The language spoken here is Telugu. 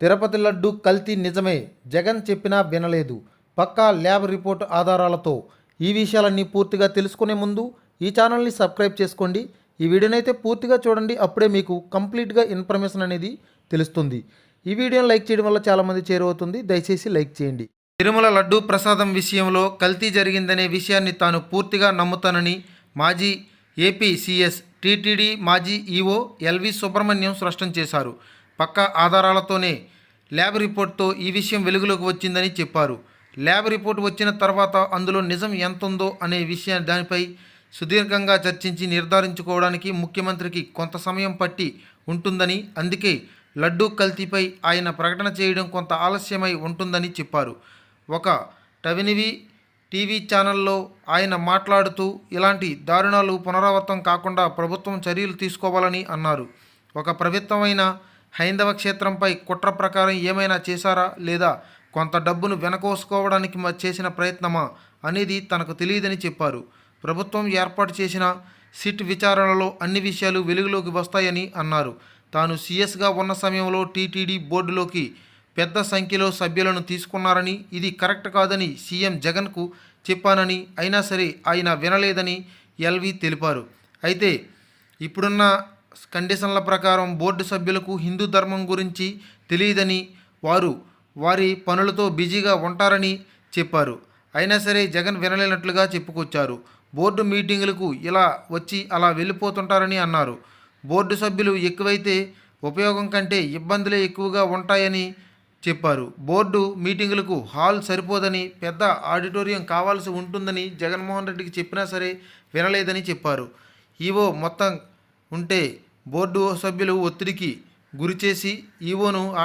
తిరుపతి లడ్డు కల్తీ నిజమే. జగన్ చెప్పినా వినలేదు. పక్కా ల్యాబ్ రిపోర్ట్ ఆధారాలతో. ఈ విషయాలన్నీ పూర్తిగా తెలుసుకునే ముందు ఈ ఛానల్ని సబ్స్క్రైబ్ చేసుకోండి. ఈ వీడియోనైతే పూర్తిగా చూడండి. అప్పుడే మీకు కంప్లీట్గా ఇన్ఫర్మేషన్ అనేది తెలుస్తుంది. ఈ వీడియోని లైక్ చేయడం వల్ల చాలామంది చేరువవుతుంది. దయచేసి లైక్ చేయండి. తిరుమల లడ్డు ప్రసాదం విషయంలో కల్తీ జరిగిందనే విషయాన్ని తాను పూర్తిగా నమ్ముతానని మాజీ ఏపీ సిఎస్ టీటీడీ మాజీ ఈఓ ఎల్వి సుబ్రహ్మణ్యం స్పష్టం చేశారు. పక్కా ఆధారాలతోనే ల్యాబ్ రిపోర్ట్తో ఈ విషయం వెలుగులోకి వచ్చిందని చెప్పారు. ల్యాబ్ రిపోర్ట్ వచ్చిన తర్వాత అందులో నిజం ఎంతుందో అనే విషయం దానిపై సుదీర్ఘంగా చర్చించి నిర్ధారించుకోవడానికి ముఖ్యమంత్రికి కొంత సమయం పట్టి ఉంటుందని అందుకే లడ్డూ కల్తీపై ఆయన ప్రకటన చేయడం కొంత ఆలస్యమై ఉంటుందని చెప్పారు. ఒక టవినివి టీవీ ఛానల్లో ఆయన మాట్లాడుతూ ఇలాంటి దారుణాలు పునరావృతం కాకుండా ప్రభుత్వం చర్యలు తీసుకోవాలని అన్నారు. ఒక ప్రభుత్వమైన హైందవ క్షేత్రంపై కుట్ర ప్రకారం ఏమైనా చేశారా లేదా కొంత డబ్బును వెనకోసుకోవడానికి చేసిన ప్రయత్నమా అనేది తనకు తెలియదని చెప్పారు. ప్రభుత్వం ఏర్పాటు చేసిన సిట్ విచారణలో అన్ని విషయాలు వెలుగులోకి వస్తాయని అన్నారు. తాను సీఎస్గా ఉన్న సమయంలో టీటీడీ బోర్డులోకి పెద్ద సంఖ్యలో సభ్యులను తీసుకున్నారని ఇది కరెక్ట్ కాదని సీఎం జగన్కు చెప్పానని అయినా సరే ఆయన వినలేదని ఎల్వి తెలిపారు. అయితే ఇప్పుడున్న కండిషన్ల ప్రకారం బోర్డు సభ్యులకు హిందూ ధర్మం గురించి తెలియదని వారు వారి పనులతో బిజీగా ఉంటారని చెప్పారు. అయినా సరే జగన్ వినలేనట్లుగా చెప్పుకొచ్చారు. బోర్డు మీటింగులకు ఇలా వచ్చి అలా వెళ్ళిపోతుంటారని అన్నారు. బోర్డు సభ్యులు ఎక్కువైతే ఉపయోగం కంటే ఇబ్బందులే ఎక్కువగా ఉంటాయని చెప్పారు. బోర్డు మీటింగులకు హాల్ సరిపోదని పెద్ద ఆడిటోరియం కావాల్సి ఉంటుందని జగన్మోహన్ రెడ్డికి చెప్పినా సరే వినలేదని చెప్పారు. ఈవో మొత్తం ఉంటే బోర్డు సభ్యులు ఒత్తిడికి గురిచేసి ఈవోను ఆ-